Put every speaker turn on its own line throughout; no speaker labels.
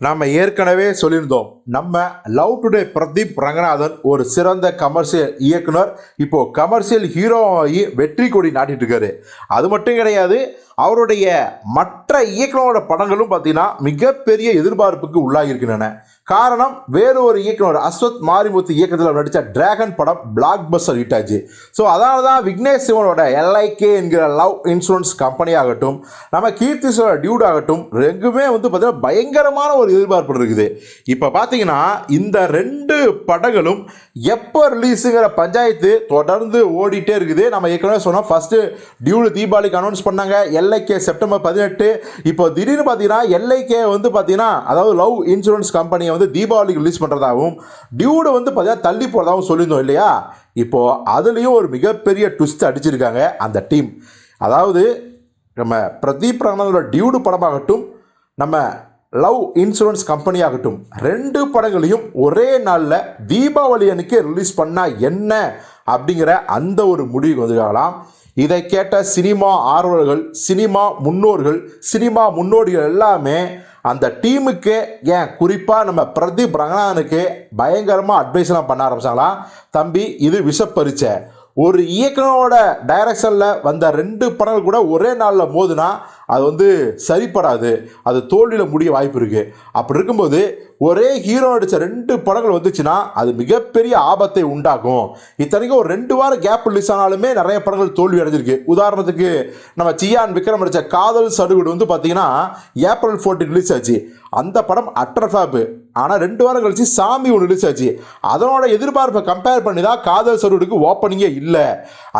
நாம் ஏற்கனவே சொல்லியிருந்தோம். நம்ம லவ் டுடே பிரதீப் ரங்கநாதன் ஒரு சிறந்த கமர்ஷியல் இயக்குனர். இப்போ கமர்ஷியல் ஹீரோவாகி வெற்றி கொடி நாட்டிட்டு இருக்காரு. அது மட்டும் கிடையாது அவருடைய மற்ற இயக்குனரோட படங்களும் பார்த்தீங்கன்னா மிகப்பெரிய எதிர்பார்ப்புக்கு உள்ளாகியிருக்கின்றன. காரணம் வேறு ஒரு இயக்குனர் அஸ்வத் மாரிமுத்து இயக்கத்தில் நடித்த டிராகன் படம் பிளாக் பஸ்டர் ஹிட் ஆச்சு. ஸோ அதனால தான் விக்னேஷ் சிவனோட எல்ஐகே என்கிற லவ் இன்சூரன்ஸ் கம்பெனி ஆகட்டும் நம்ம கீர்த்தி டியூட் ஆகட்டும் ரெண்டுமே வந்து பார்த்தீங்கன்னா பயங்கரமான ஒரு எதிர்பார்ப்பு இருக்குது. இப்போ பார்த்தீங்கன்னா இந்த ரெண்டு படங்களும் எப்போ ரிலீஸுங்கிற பஞ்சாயத்து தொடர்ந்து ஓடிட்டே இருக்குது. நம்ம ஏற்கனவே சொன்னோம் ஃபஸ்ட்டு டியூடு தீபாவளிக்கு அனௌன்ஸ் பண்ணாங்க எல்ஐகே செப்டம்பர் பதினெட்டு. இப்போ திடீர்னு பார்த்தீங்கன்னா எல்ஐகே வந்து பார்த்தீங்கன்னா அதாவது லவ் இன்சூரன்ஸ் கம்பெனியை வந்து தீபாவளிக்கு ரிலீஸ் பண்ணுறதாகவும் டியூடு வந்து பார்த்தீங்கன்னா தள்ளி போகிறதாகவும் சொல்லியிருந்தோம் இல்லையா? இப்போது அதுலேயும் ஒரு மிகப்பெரிய ட்விஸ்ட் அடிச்சிருக்காங்க அந்த டீம் அதாவது நம்ம பிரதீப் ரங்கநாதோட டியூடு படமாகட்டும் நம்ம லவ் இன்சூரன்ஸ் கம்பெனி ஆகட்டும் ரெண்டு படங்களையும் ஒரே நாளில் தீபாவளி அன்னைக்கு ரிலீஸ் பண்ணால் என்ன அப்படிங்கிற அந்த ஒரு முடிவுக்கு வந்துருக்கலாம் இதை கேட்ட சினிமா ஆர்வலர்கள் சினிமா முன்னோர்கள் சினிமா முன்னோடிகள் எல்லாமே அந்த டீமுக்கு ஏன் குறிப்பாக நம்ம பிரதீப் ரங்கநாதனுக்கு பயங்கரமாக அட்வைஸ்லாம் பண்ண ஆரம்பிச்சாங்களாம். தம்பி இது விஷப்பரிச்சை. ஒரு இயக்கனோட டைரக்ஷனில் வந்த ரெண்டு படங்கள் கூட ஒரே நாளில் மோதுனா அது வந்து சரிப்படாது. அது தோல்வியில் முடிய வாய்ப்பு இருக்குது அப்படி இருக்கும்போது ஒரே ஹீரோ நடித்த ரெண்டு படங்கள் வந்துச்சுன்னா அது மிகப்பெரிய ஆபத்தை உண்டாக்கும். இத்தனைக்கும் ஒரு ரெண்டு வாரம் கேப் ரிலீஸ் ஆனாலுமே நிறைய படங்கள் தோல்வி அடைஞ்சிருக்கு. உதாரணத்துக்கு நம்ம சியான் விக்ரம் நடித்த காதல் சடுகுடு வந்து பார்த்தீங்கன்னா ஏப்ரல் ஃபோர்டீன் ரிலீஸ் ஆச்சு. அந்த படம் அட்டர் ஃபேப்பு ஆனால் ரெண்டு வாரம் கழிச்சு சாமி ஒன்று ரிலீஸ் ஆச்சு. அதனோட எதிர்பார்ப்பை கம்பேர் பண்ணி தான் காதல் சருடுக்கு ஓப்பனிங்கே இல்லை.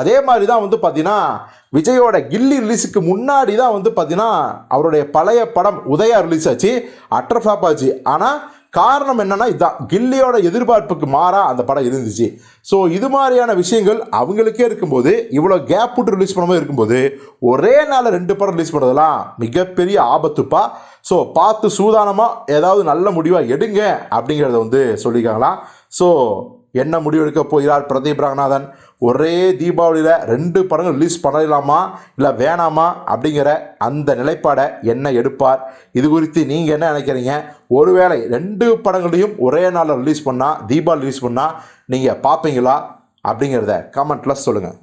அதே மாதிரி தான் வந்து பார்த்தீங்கன்னா விஜயோட கில்லி ரிலீஸுக்கு முன்னாடி தான் வந்து பார்த்தீங்கன்னா அவருடைய பழைய படம் உதயா ரிலீஸ் ஆச்சு. அட்டர் ஃபிளாப் ஆச்சு. ஆனால் காரணம் என்னன்னா இதுதான் கில்லியோட எதிர்பார்ப்புக்கு மாறா அந்த படம் இருந்துச்சு. ஸோ இது மாதிரியான விஷயங்கள் அவங்களுக்கே இருக்கும்போது இவ்வளோ கேப் விட்டு ரிலீஸ் பண்ணாமல் இருக்கும்போது ஒரே நாளில் ரெண்டு படம் ரிலீஸ் பண்ணுறதெல்லாம் மிகப்பெரிய ஆபத்துப்பா. ஸோ பார்த்து சூதானமாக ஏதாவது நல்ல முடிவாக எடுங்க அப்படிங்கிறத வந்து சொல்லியிருக்காங்களாம். ஸோ என்ன முடிவெடுக்க போகிறார் பிரதீப் ரங்கநாதன்? ஒரே தீபாவளியில் ரெண்டு படங்கள் ரிலீஸ் பண்ணலாமா? இல்லை வேணாமா? அப்படிங்கிற அந்த நிலைப்பாடை என்ன எடுப்பார்? இது குறித்து நீங்கள் என்ன நினைக்கிறீங்க? ஒருவேளை ரெண்டு படங்களையும் ஒரே நாளில் ரிலீஸ் பண்ணால் தீபாவளி ரிலீஸ் பண்ணால் நீங்கள் பார்ப்பீங்களா? அப்படிங்கிறத கமெண்ட்டில் சொல்லுங்கள்